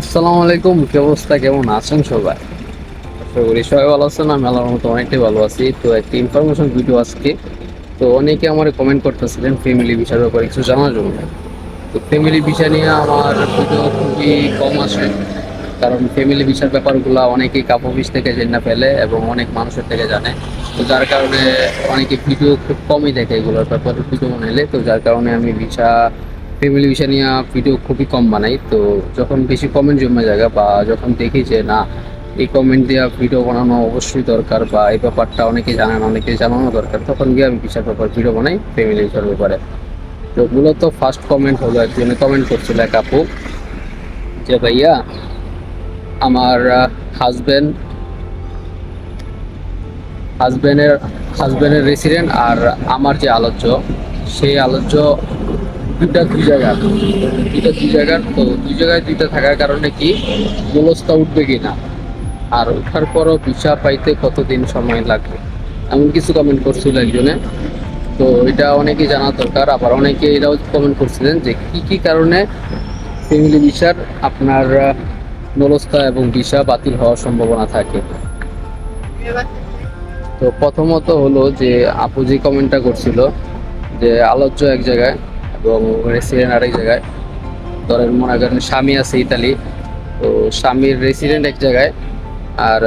আসসালামু আলাইকুম, কি অবস্থা? কেমন আছেন সবাই? আশা সবাই ভালো আছেন, আমি আল্লাহর মতো অনেকটাই ভালো আছি। তো একটা ইনফরমেশন ভিডিও আজকে। তো অনেকে আমার কমেন্ট করতেছিলেন ফ্যামিলি বিষয়ের ব্যাপারে, কিছু জানার জন্য। তো ফ্যামিলি বিষয় নিয়ে আমার ভিডিও খুবই কম আসে কারণ ফ্যামিলি বিষয়ের ব্যাপারগুলো অনেকেই কাপড় থেকে জেনে ফেলে এবং অনেক মানুষের থেকে জানে। তো যার কারণে অনেকে ভিডিও খুব কমই দেখে এগুলোর ব্যাপারে ভিডিও বানাইলে। তো যার কারণে আমি ভিসা ফ্যামিলি বিষয় নিয়ে ভিডিও খুবই কম বানাই, তো যখন বেশি কমেন্ট জমে জায়গা বা যখন দেখি যে না, এই কমেন্ট দেওয়া ভিডিও বানানো অবশ্যই দরকার বা এই ব্যাপারটা অনেকে জানে না অনেকে জানানো দরকার, তখন গিয়ে আমি বিষয়ের ব্যাপার ভিডিও বানাই ফ্যামিলি বিষয়ের ব্যাপারে। তো মূলত ফার্স্ট কমেন্ট হলো একজনে কমেন্ট করছিল এক আপু যে, ভাইয়া, আমার হাজবেন্ড হাজব্যান্ডের হাজব্যান্ডের রেসিডেন্ট আর আমার যে আলোচ্য, সেই আলোচ্য দুইটা দুই জায়গার দুইটা দুই জায়গার তো দুই জায়গায় দুইটা থাকার কারণে কি গোলস্তা উঠবে কিনা আর ওঠার পরও ভিসা পাইতে কতদিন সময় লাগবে এমন কিছু কমেন্ট করছিল একজনে। তো এটা অনেকেই জানা দরকার, আবার অনেকে এটাও কমেন্ট করছিলেন যে কি কি কারণে ফ্যামিলি ভিসার আপনার নলস্তা এবং ভিসা বাতিল হওয়ার সম্ভাবনা থাকে? তো প্রথমত হলো যে আপু যে কমেন্টটা করছিল, যে আলোচ্য এক জায়গায় এবং রেসিডেন্ট আরেক জায়গায়। ধরেন মনে করেন স্বামী আছে ইতালি, তো স্বামীর রেসিডেন্ট এক জায়গায়। আর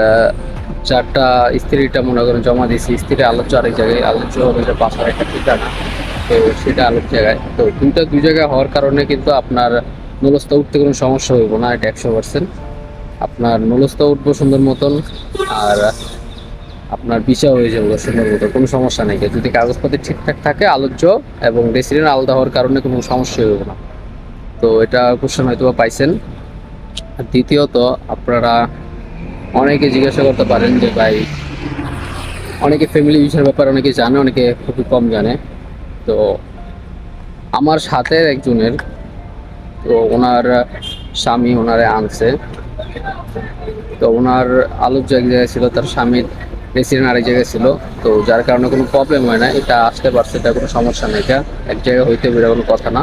চারটা স্ত্রীটা মনে করেন জমা দিয়েছি, স্ত্রীর আলোচ্য আরেক জায়গায়, আলোচ্য হবে যে পাঁচশো একটা ঠিকানা, তো সেটা আলোক জায়গায়। তো দুইটা, দুই জায়গায় হওয়ার কারণে কিন্তু আপনার নলস্তা উঠতে কোনো সমস্যা হইব না, এটা একশো পার্সেন্ট আপনার নলস্তা উঠবো সুন্দর মতন, আর আপনার ভিসা হয়ে যাবে সুন্দর মতো কোনো সমস্যা নেই। যদি কাগজপত্র ঠিকঠাক থাকে, আলোচ্য এবং রেসিডেন্ট আলাদা হওয়ার কারণে কোনো সমস্যা হবে না। তো এটা কোশ্চেন হয়তো বা পাইছেন দ্বিতীয়ত, আপনারা অনেকে জিজ্ঞাসা করতে পারেন যে, ভাই, অনেকে ফ্যামিলি বিষয়ের ব্যাপারে অনেকে জানে, অনেকে খুবই কম জানে। তো আমার সাথে একজনের, তো ওনার স্বামী ওনারে আনছে। তো ওনার আলোচ্য এক জায়গায় ছিল, তার স্বামীর রেসিডেন্ট আরেক জায়গায় ছিল। তো যার কারণে কোনো প্রবলেম হয় না। এটা আসতে পারছে, এটা কোনো সমস্যা নেই। এটা এক জায়গায় হইতে পারে কোনো কথা না।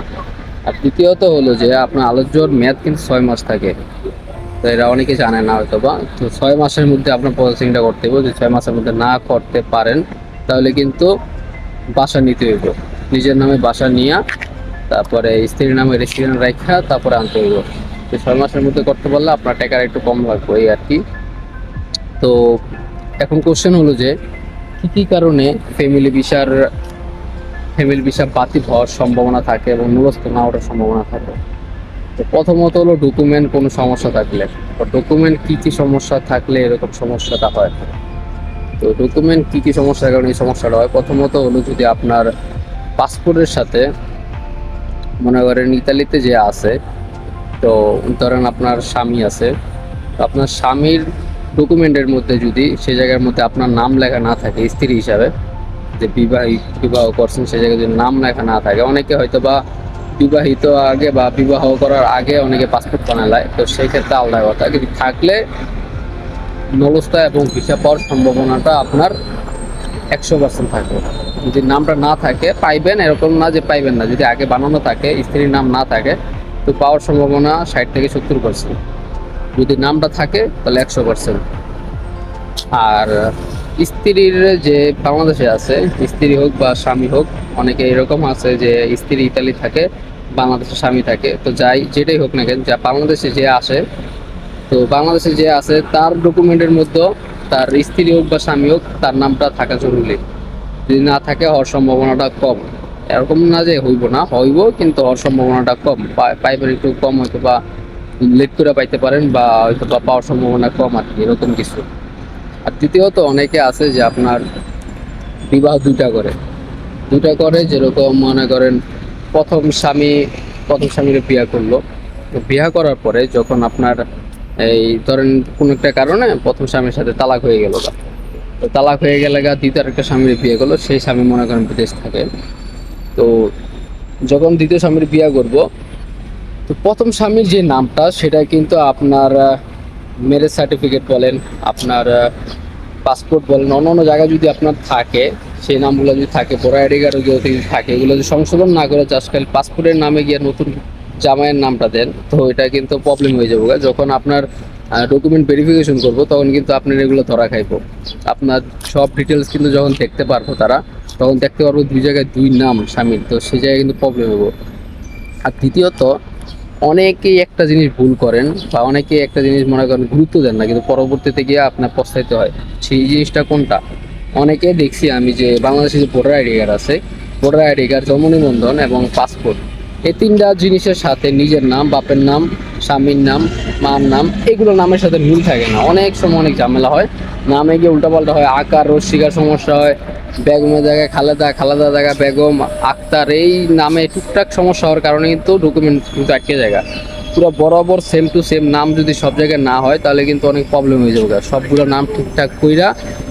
আর দ্বিতীয়ত হলো যে, আপনার আলোচ্যর মেয়াদ কিন্তু ছয় মাস থাকে। তো এরা অনেকে জানে না হয়তো বা তো ছয় মাসের মধ্যে আপনার প্রসেসিংটা করতে হবে যদি ছয় মাসের মধ্যে না করতে পারেন, তাহলে কিন্তু বাসা নিতে হইব। নিজের নামে বাসা নিয়ে, তারপরে স্ত্রীর নামে রেসিডেন্ট রাখা তারপরে আনতে হইব। তো ছয় মাসের মধ্যে করতে পারলে আপনার টাকার একটু কম লাগবে, এই আর কি। তো এখন কোশ্চেন হলো যে, কি কি কারণে ফ্যামিলি ভিসার ফ্যামিলি ভিসা বাতিল হওয়ার সম্ভাবনা থাকে এবং মূলস্থ না ওঠার সম্ভাবনা থাকে? তো প্রথমত হলো ডকুমেন্ট কোনো সমস্যা থাকলে। ডকুমেন্ট কি কি সমস্যা থাকলে এরকম সমস্যাটা হয়? তো ডকুমেন্ট কি কি সমস্যার কারণে এই সমস্যাটা হয়? প্রথমত হলো যদি আপনার পাসপোর্টের সাথে, মনে করেন ইতালিতে যে আছে, তো ধরেন আপনার স্বামী আছে আপনার স্বামীর ডকুমেন্টের মধ্যে যদি সে জায়গার মধ্যে আপনার নাম লেখা না থাকে, স্ত্রী হিসাবে, যে বিবাহিত বিবাহ করছেন, সে জায়গায় যদি নাম লেখা না থাকে, অনেকে হয়তো বা বিবাহিত আগে বা বিবাহ করার আগে অনেকে পাসপোর্ট বানালায় তো সেই ক্ষেত্রে আলাদা কথা। কিন্তু থাকলে নলস্তা এবং ভিসা পাওয়ার সম্ভাবনাটা আপনার একশো পার্সেন্ট থাকবে। যদি নামটা না থাকে, পাইবেন, এরকম না যে পাইবেন না। যদি আগে বানানো থাকে, স্ত্রীর নাম না থাকে, তো পাওয়ার সম্ভাবনা ষাট থেকে সত্তর পার্সেন্ট যদি নামটা থাকে, তাহলে একশো পার্সেন্ট আর স্ত্রীর যে বাংলাদেশে আছে, স্ত্রী হোক বা স্বামী হোক, অনেকে এরকম আছে যে স্ত্রী ইতালি থাকে, বাংলাদেশে স্বামী থাকে। তো যাই, যেটাই হোক না কেন, যা বাংলাদেশে যে আসে, তো বাংলাদেশে যে আছে, তার ডকুমেন্টের মধ্যে তার স্ত্রী হোক বা স্বামী হোক, তার নামটা থাকা জরুরি। যদি না থাকে, হওয়ার সম্ভাবনাটা কম। এরকম না যে হইব না হইব কিন্তু হওয়ার সম্ভাবনাটা কম। পাইবার একটু কম হয়তো বা লেট করে পাইতে পারেন বা হয়তো বা পাওয়ার সম্ভাবনা কম আর কি, এরকম কিছু। আর দ্বিতীয়ত অনেকে আছে যে আপনার বিবাহ দুইটা করে। দুইটা করে যেরকম মনে করেন প্রথম স্বামী, প্রথম স্বামীর বিয়ে করল। বিয়ে করার পরে যখন আপনার এই ধরেন কোনো একটা কারণে প্রথম স্বামীর সাথে তালাক হয়ে গেল গা। তো তালাক হয়ে গেলে গা দ্বিতীয় একটা স্বামীর বিয়ে করল, সেই স্বামী মনে করেন বিদেশ থাকে। তো যখন দ্বিতীয় স্বামীর বিয়ে করব তো প্রথম স্বামীর যে নামটা, সেটা কিন্তু আপনার ম্যারেজ সার্টিফিকেট বলেন, আপনার পাসপোর্ট বলেন, অন্য অন্য জায়গায় যদি আপনার থাকে, সেই নামগুলো যদি থাকে, বড় আইডি কার্ডও যদি থাকে, এগুলো যদি সংশোধন না করে জাস্ট খালি পাসপোর্টের নামে গিয়ে নতুন জামাইয়ের নামটা দেন, তো এটা কিন্তু প্রবলেম হয়ে যাবে যখন আপনার ডকুমেন্ট ভেরিফিকেশন করব, তখন কিন্তু আপনার এগুলো ধরা খাইবো। আপনার সব ডিটেলস কিন্তু যখন দেখতে পারব তারা, তখন দেখতে পারব দুই জায়গায় দুই নাম সামিল তো সেই জায়গায় কিন্তু প্রবলেম হব আর দ্বিতীয়ত অনেকেই একটা জিনিস ভুল করেন বা অনেকেই একটা জিনিস মনে করেন গুরুত্ব দেন না, কিন্তু পরবর্তীতে গিয়ে আপনার পস্তাইতে হয়, সেই জিনিসটা কোনটা? অনেকে দেখছি আমি যে বাংলাদেশে যে ভোটার আইডি কার্ড আছে, ভোটার আইডি কার্ড জন্ম নিবন্ধন এবং পাসপোর্ট। এই তিনটা জিনিসের সাথে নিজের নাম, বাপের নাম, স্বামীর নাম, মার নাম, এগুলো নামের সাথে মিল থাকে না। অনেক সময় অনেক ঝামেলা হয়। নামে গিয়ে উল্টাপাল্টা হয়। আকার রস্মিকার সমস্যা হয়, বেগমের জায়গায় খালেদা খালেদা জায়গায় বেগম, আক্তার, এই নামে টুকটাক সমস্যা হওয়ার কারণে কিন্তু ডকুমেন্ট কিন্তু আটকে জায়গা। পুরো বরাবর সেম টু সেম নাম যদি সব জায়গায় না হয়, তাহলে কিন্তু অনেক প্রবলেম হয়ে যাবে। সবগুলো নাম ঠিকঠাক কইরা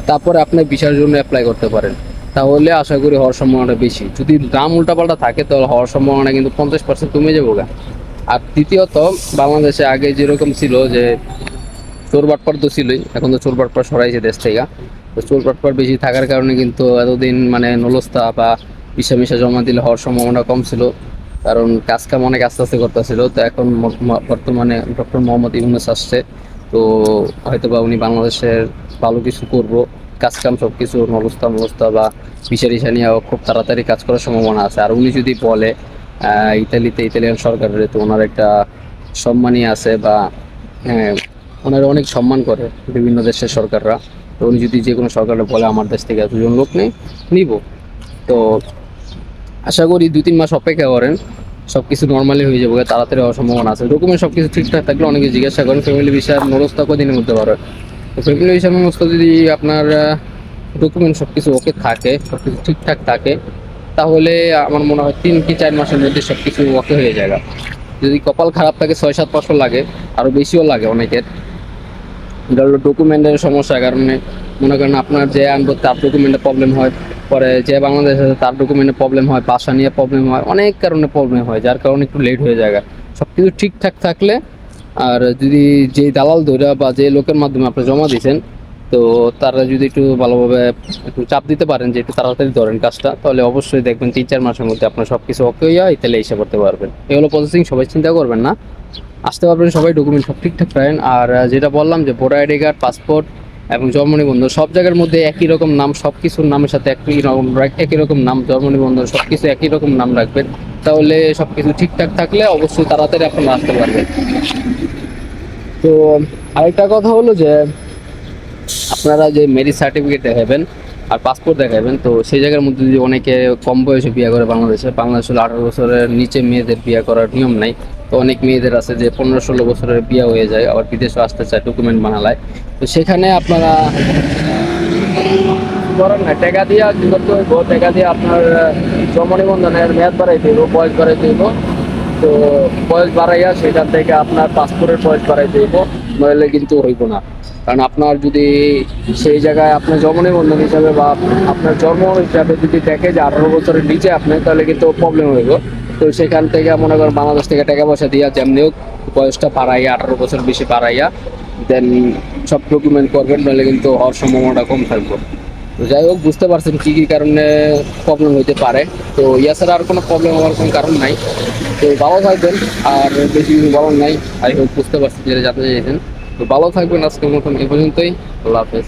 তারপরে আপনি ভিসার জন্য অ্যাপ্লাই করতে পারেন। তাহলে আশা করি হওয়ার সম্ভাবনাটা বেশি। যদি দাম উল্টাপাল্টা থাকে, তাহলে হওয়ার সম্ভাবনা কিন্তু পঞ্চাশ পার্সেন্ট কমে যাব গা। আর দ্বিতীয়ত, বাংলাদেশে আগে যেরকম ছিল যে চোর বাটপার তো ছিলই, এখন তো চোর বাটপার সরাইছে দেশ থেকে। তো চোর বাটপার বেশি থাকার কারণে কিন্তু এতদিন মানে নলস্তা বা মিশা মিশা জমা দিলে হওয়ার সম্ভাবনা কম ছিল। কারণ কাজ কাম অনেক আস্তে আস্তে করতেছিল। তো এখন বর্তমানে ডক্টর মোহাম্মদ ইউনুস আসছে। তো হয়তো বা উনি বাংলাদেশের ভালো কিছু করব। কাজ কাম সব কিছু নলস্তা মলস্তা বা বিষয় টিষা নিয়ে খুব তাড়াতাড়ি কাজ করার সম্ভাবনা আছে। আর উনি যদি বলে ইতালিতে ইতালিয়ান সরকারের তো ওনার একটা সম্মানই আছে বা হ্যাঁ ওনারা অনেক সম্মান করে বিভিন্ন দেশের সরকাররা। তো উনি যদি যে কোনো সরকারে বলে, আমার দেশ থেকে এতজন লোক নেই, নিব। তো আশা করি দুই তিন মাস অপেক্ষা করেন সব কিছু নর্মালি হয়ে যাবে, তাড়াতাড়ি হওয়ার সম্ভাবনা আছে। ডকুমেন্ট সব কিছু ঠিকঠাক থাকলে অনেকে জিজ্ঞাসা করেন ফ্যামিলি ভিসার মরস্তা কদিনের মধ্যে পারে তো ফ্যামিলি ভিসার মরস্তা যদি আপনার ডকুমেন্ট সব কিছু ওকে থাকে সব কিছু ঠিকঠাক থাকে, তাহলে আমার মনে হয় তিন কি চার মাসের মধ্যে সব কিছু ওকে হয়ে যায় যদি কপাল খারাপ থাকে, ছয় সাত বছর লাগে আরও বেশিও লাগে অনেকের। হলো ডকুমেন্টের সমস্যার কারণে। মনে করেন আপনার যে আনব তার ডকুমেন্টে প্রবলেম হয়, পরে যে বাংলাদেশে আছে, তার ডকুমেন্টে প্রবলেম হয়, বাসা নিয়ে প্রবলেম হয়, অনেক কারণে প্রবলেম হয়, যার কারণে একটু লেট হয়ে যায় সব কিছু ঠিকঠাক থাকলে আর যদি যে দালাল ধরে বা যে লোকের মাধ্যমে আপনি জমা দিয়েছেন তো তারা যদি একটু ভালোভাবে একটু চাপ দিতে পারেন যে একটু তাড়াতাড়ি ধরেন কাজটা, তাহলে অবশ্যই দেখবেন তিন চার মাসের মধ্যে আপনার সব কিছু ওকে হইয়া ইতালে এসে করতে পারবেন। এগুলো প্রসেসিং সবাই চিন্তা করবেন না। আসতে পারবেন, সবাই ডকুমেন্ট সব ঠিকঠাক রাখেন আর যেটা বললাম যে ভোটার আইডি কার্ড পাসপোর্ট এবং জন্ম নিবন্ধন, সব জায়গার মধ্যে একই রকম নাম সব কিছুর নামের সাথে একই রকম একই রকম নাম, জন্ম নিবন্ধন সব কিছু একই রকম নাম রাখবেন। তাহলে সব কিছু ঠিকঠাক থাকলে অবশ্যই তাড়াতাড়ি আপনারা আসতে পারবেন। তো আরেকটা কথা হলো যে, আপনারা যে মেরিট সার্টিফিকেট দেখাবেন আর পাসপোর্ট দেখাবেন, তো সেই জায়গার মধ্যে যদি অনেকে কম বয়সে বিয়ে করে বাংলাদেশে, বাংলাদেশ হলো আঠারো বছরের নিচে মেয়েদের বিয়ে করার নিয়ম নাই। তো অনেক মেয়েদের আছে যে পনেরো ষোলো বছরের বিয়ে হয়ে যায়, আবার বিদেশে আসতে চায় ডকুমেন্ট বানালায়। তো সেখানে আপনারা করেন না, টাকা দিয়ে কি টাকা দিয়ে আপনার জন্ম নিবন্ধনের মেয়াদ বাড়াই দিব, বয়স বাড়াই দিব। তো বয়স বাড়াইয়া সেখান থেকে আপনার পাসপোর্টের বয়স বাড়াই দিব, নইলে কিন্তু হইব না। কারণ আপনার যদি সেই জায়গায় আপনার জন্ম নিবন্ধন হিসাবে বা আপনার জন্ম হিসাবে যদি দেখে যে আঠারো বছরের নিচে আপনি, তাহলে কিন্তু প্রবলেম হইব। তো সেখান থেকে মনে করেন বাংলাদেশ থেকে টাকা পয়সা দিয়া যেমনি হোক, বয়সটা বাড়াইয়া, আঠারো বছর বেশি বাড়াইয়া, দেন সব ডকুমেন্ট করবেন নাহলে কিন্তু হওয়ার সম্ভাবনাটা কম থাকবে। তো যাই হোক বুঝতে পারছেন কি কি কারণে প্রবলেম হইতে পারে তো ইয়া ছাড়া আর কোনো প্রবলেম হওয়ার কোনো কারণ নাই তো ভালো থাকবেন আর বেশি কিছু বলার নাই আই হোক বুঝতে পারছেন যেটা জানতে চাইছেন তো ভালো থাকবেন আজকের মতন এ পর্যন্তই আল্লাহ হাফেজ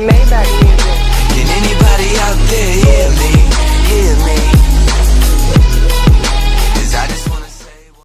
Maybach music. Can anybody out there hear me? Hear me?